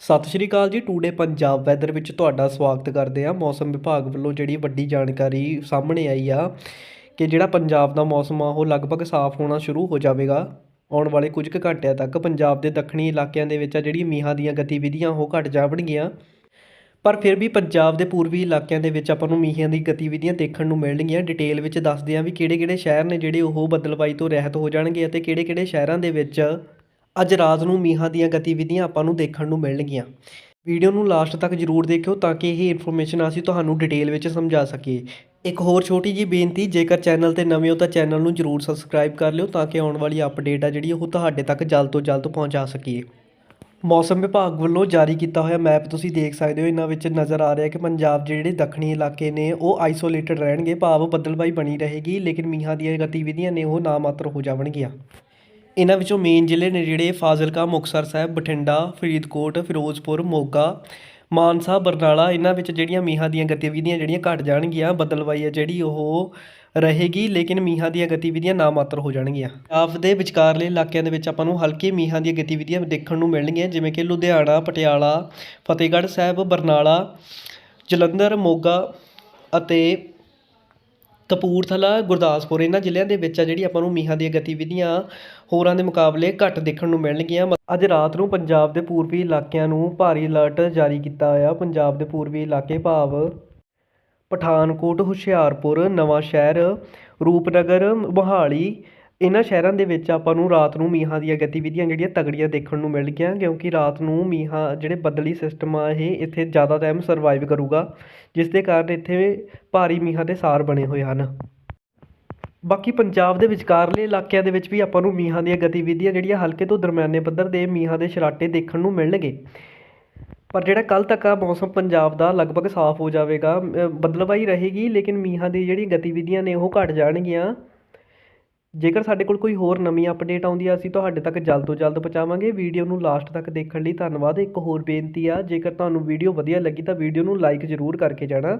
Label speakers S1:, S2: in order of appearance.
S1: ਸਤਿ ਸ਼੍ਰੀ ਅਕਾਲ ਜੀ, today Punjab weather ਵਿੱਚ ਤੁਹਾਡਾ ਸਵਾਗਤ ਕਰਦੇ ਆ ਮੌਸਮ ਵਿਭਾਗ ਵੱਲੋਂ ਜਿਹੜੀ ਵੱਡੀ ਜਾਣਕਾਰੀ ਸਾਹਮਣੇ ਆਈ ਆ ਕਿ ਜਿਹੜਾ ਪੰਜਾਬ ਦਾ ਮੌਸਮ ਆ, ਉਹ ਲਗਭਗ ਸਾਫ਼ ਹੋਣਾ ਸ਼ੁਰੂ ਹੋ ਜਾਵੇਗਾ। ਆਉਣ ਵਾਲੇ ਕੁਝ ਕੁ ਘੰਟਿਆਂ ਤੱਕ ਪੰਜਾਬ ਦੇ ਦੱਖਣੀ ਇਲਾਕਿਆਂ ਦੇ ਵਿੱਚ ਆ ਜਿਹੜੀ ਮੀਂਹਾਂ ਦੀਆਂ ਗਤੀਵਿਧੀਆਂ, ਉਹ ਘਟ ਜਾਣਗੀਆਂ ਪਰ ਫਿਰ ਵੀ ਪੰਜਾਬ ਦੇ ਪੂਰਬੀ ਇਲਾਕਿਆਂ ਦੇ ਵਿੱਚ ਆਪਾਂ ਨੂੰ ਮੀਂਹਾਂ ਦੀ ਗਤੀਵਿਧੀਆਂ ਦੇਖਣ ਨੂੰ ਮਿਲਣਗੀਆਂ। ਡਿਟੇਲ ਵਿੱਚ ਦੱਸਦੇ ਹਾਂ ਵੀ ਕਿਹੜੇ-ਕਿਹੜੇ ਸ਼ਹਿਰ ਨੇ ਜਿਹੜੇ ਉਹ ਬਦਲਵਾਈ ਤੋਂ ਰਹਿਤ ਹੋ ਜਾਣਗੇ ਅਤੇ ਕਿਹੜੇ-ਕਿਹੜੇ ਸ਼ਹਿਰਾਂ ਦੇ ਵਿੱਚ ਅੱਜ ਰਾਤ ਨੂੰ ਮੀਂਹਾਂ ਦੀਆਂ ਗਤੀਵਿਧੀਆਂ ਆਪਾਂ ਨੂੰ ਦੇਖਣ ਨੂੰ ਮਿਲਣਗੀਆਂ। ਵੀਡੀਓ ਨੂੰ ਲਾਸਟ ਤੱਕ ਜਰੂਰ ਦੇਖਿਓ ਤਾਂ ਕਿ ਇਹ ਇਨਫੋਰਮੇਸ਼ਨ ਅਸੀਂ ਤੁਹਾਨੂੰ ਡਿਟੇਲ ਵਿੱਚ ਸਮਝਾ ਸਕੀਏ। ਇੱਕ ਹੋਰ ਛੋਟੀ ਜੀ ਬੇਨਤੀ, ਜੇਕਰ ਚੈਨਲ ਤੇ ਨਵੇਂ ਹੋ ਤਾਂ ਚੈਨਲ ਨੂੰ ਜਰੂਰ ਸਬਸਕ੍ਰਾਈਬ ਕਰ ਲਿਓ ਤਾਂ ਕਿ ਆਉਣ ਵਾਲੀ ਅਪਡੇਟ ਆ ਜਿਹੜੀ ਉਹ ਤੁਹਾਡੇ ਤੱਕ ਜਲਦ ਤੋਂ ਜਲਦ ਪਹੁੰਚਾ ਸਕੀਏ। ਮੌਸਮ ਵਿਭਾਗ ਵੱਲੋਂ ਜਾਰੀ ਕੀਤਾ ਹੋਇਆ ਮੈਪ ਤੁਸੀਂ ਦੇਖ ਸਕਦੇ ਹੋ, ਇਹਨਾਂ ਵਿੱਚ ਨਜ਼ਰ ਆ ਰਿਹਾ ਕਿ ਪੰਜਾਬ ਦੇ ਜਿਹੜੇ ਦੱਖਣੀ ਇਲਾਕੇ ਨੇ ਉਹ ਆਈਸੋਲੇਟਡ ਰਹਿਣਗੇ, ਭਾਵ ਬੱਦਲਬਾਈ ਬਣੀ ਰਹੇਗੀ, ਲੇਕਿਨ ਮੀਂਹਾਂ ਦੀਆਂ ਗਤੀਵਿਧੀਆਂ ਨੇ ਉਹ ਨਾਮਾਤਰ ਹੋ ਜਾਵਣਗੀਆਂ। ਇਹਨਾਂ ਵਿੱਚੋਂ ਮੇਨ ਜ਼ਿਲ੍ਹੇ ਨੇ ਜਿਹੜੇ ਫਾਜ਼ਿਲਕਾ, ਮੁਕਤਸਰ ਸਾਹਿਬ, ਬਠਿੰਡਾ, ਫਰੀਦਕੋਟ, ਫਿਰੋਜ਼ਪੁਰ, ਮੋਗਾ, ਮਾਨਸਾ, ਬਰਨਾਲਾ, ਇਹਨਾਂ ਵਿੱਚ ਜਿਹੜੀਆਂ ਮੀਂਹਾਂ ਦੀਆਂ ਗਤੀਵਿਧੀਆਂ ਜਿਹੜੀਆਂ ਘਟ ਜਾਣਗੀਆਂ, ਬਦਲਵਾਈ ਹੈ ਜਿਹੜੀ ਉਹ ਰਹੇਗੀ, ਲੇਕਿਨ ਮੀਂਹਾਂ ਦੀਆਂ ਗਤੀਵਿਧੀਆਂ ਨਾ ਮਾਤਰ ਹੋ ਜਾਣਗੀਆਂ। ਆਪ ਦੇ ਵਿਚਕਾਰਲੇ ਇਲਾਕਿਆਂ ਦੇ ਵਿੱਚ ਆਪਾਂ ਨੂੰ ਹਲਕੇ ਮੀਂਹਾਂ ਦੀਆਂ ਗਤੀਵਿਧੀਆਂ ਦੇਖਣ ਨੂੰ ਮਿਲਣਗੀਆਂ, ਜਿਵੇਂ ਕਿ ਲੁਧਿਆਣਾ, ਪਟਿਆਲਾ, ਫਤਿਹਗੜ੍ਹ ਸਾਹਿਬ, ਬਰਨਾਲਾ, ਜਲੰਧਰ, ਮੋਗਾ ਅਤੇ ਕਪੂਰਥਲਾ, ਗੁਰਦਾਸਪੁਰ, ਇਹਨਾਂ ਜ਼ਿਲ੍ਹਿਆਂ ਦੇ ਵਿੱਚ ਆ ਜਿਹੜੀ ਆਪਾਂ ਨੂੰ ਮੀਂਹਾਂ ਦੀਆਂ ਗਤੀਵਿਧੀਆਂ ਹੋਰਾਂ ਦੇ ਮੁਕਾਬਲੇ ਘੱਟ ਦੇਖਣ ਨੂੰ ਮਿਲਣਗੀਆਂ। ਅੱਜ ਰਾਤ ਨੂੰ ਪੰਜਾਬ ਦੇ ਪੂਰਬੀ ਇਲਾਕਿਆਂ ਨੂੰ ਭਾਰੀ ਅਲਰਟ ਜਾਰੀ ਕੀਤਾ ਹੋਇਆ। ਪੰਜਾਬ ਦੇ ਪੂਰਬੀ ਇਲਾਕੇ ਭਾਵ ਪਠਾਨਕੋਟ, ਹੁਸ਼ਿਆਰਪੁਰ ਨਵਾਂ ਸ਼ਹਿਰ ਰੂਪਨਗਰ, ਮੋਹਾਲੀ ਇਹਨਾਂ ਸ਼ਹਿਰਾਂ ਦੇ ਵਿੱਚ ਆਪਾਂ ਨੂੰ ਰਾਤ ਨੂੰ ਮੀਂਹਾਂ ਦੀਆਂ ਗਤੀਵਿਧੀਆਂ ਜਿਹੜੀਆਂ ਤਗੜੀਆਂ ਦੇਖਣ ਨੂੰ ਮਿਲਣਗੀਆਂ ਕਿਉਂਕਿ ਰਾਤ ਨੂੰ ਮੀਂਹਾਂ ਜਿਹੜੇ ਬੱਦਲੀ ਸਿਸਟਮ ਆ ਇਹ ਇੱਥੇ ਜ਼ਿਆਦਾ ਟਾਈਮ ਸਰਵਾਈਵ ਕਰੂਗਾ ਜਿਸ ਦੇ ਕਾਰਨ ਇੱਥੇ ਭਾਰੀ ਮੀਂਹਾਂ ਦੇ ਸਾਰ ਬਣੇ ਹੋਏ ਹਨ। ਬਾਕੀ ਪੰਜਾਬ ਦੇ ਵਿਚਕਾਰਲੇ ਇਲਾਕਿਆਂ ਦੇ ਵਿੱਚ ਵੀ ਆਪਾਂ ਨੂੰ ਮੀਂਹਾਂ ਦੀਆਂ ਗਤੀਵਿਧੀਆਂ ਜਿਹੜੀਆਂ ਹਲਕੇ ਤੋਂ ਦਰਮਿਆਨੇ ਪੱਧਰ ਦੇ ਮੀਂਹਾਂ ਦੇ ਸ਼ਰਾਟੇ ਦੇਖਣ ਨੂੰ ਮਿਲਣਗੇ। ਪਰ ਜਿਹੜਾ ਕੱਲ ਤੱਕ ਆ ਮੌਸਮ ਪੰਜਾਬ ਦਾ ਲਗਭਗ ਸਾਫ਼ ਹੋ ਜਾਵੇਗਾ ਅ, ਰਹੇਗੀ ਲੇਕਿਨ ਮੀਂਹਾਂ ਦੀ ਜਿਹੜੀ ਗਤੀਵਿਧੀਆਂ ਨੇ ਉਹ ਘਟ ਜਾਣਗੀਆਂ। ਜੇਕਰ ਸਾਡੇ ਕੋਲ ਕੋਈ ਹੋਰ ਨਵੀਂ ਅਪਡੇਟ ਆਉਂਦੀ ਆ, ਅਸੀਂ ਤੁਹਾਡੇ ਤੱਕ ਜਲਦ ਤੋਂ ਜਲਦ ਪਹੁੰਚਾਵਾਂਗੇ। ਵੀਡੀਓ ਨੂੰ ਲਾਸਟ ਤੱਕ ਦੇਖਣ ਲਈ ਧੰਨਵਾਦ। ਇੱਕ ਹੋਰ ਬੇਨਤੀ ਆ, ਜੇਕਰ ਤੁਹਾਨੂੰ ਵੀਡੀਓ ਵਧੀਆ ਲੱਗੀ ਤਾਂ ਵੀਡੀਓ ਨੂੰ ਲਾਈਕ ਜ਼ਰੂਰ ਕਰਕੇ ਜਾਣਾ।